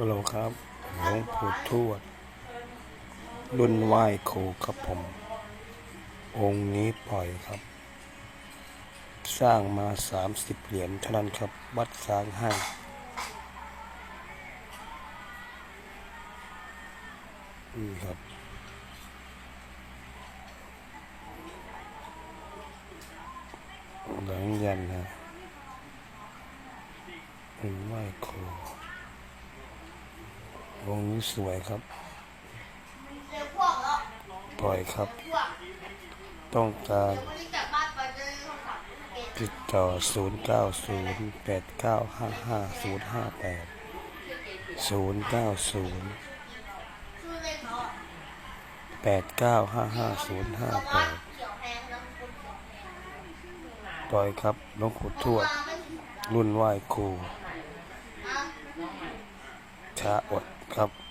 ฮัลโหลครับหลวงปู่ทวด รุ่นไหว้ครูครับผม องค์นี้ปล่อยครับ สร้างมาสามสิบเหรียญเท่านั้นครับ วัดสร้างให้นี่ครับหลังยันนะรุ่นไหว้ครู วงนี้สวยครับ ปล่อยครับ ต้องการติดต่อ 0908955058 090 8955058 ปล่อยครับน้องขุดทวด รุ่นไหว้ครูช้าอด ครับ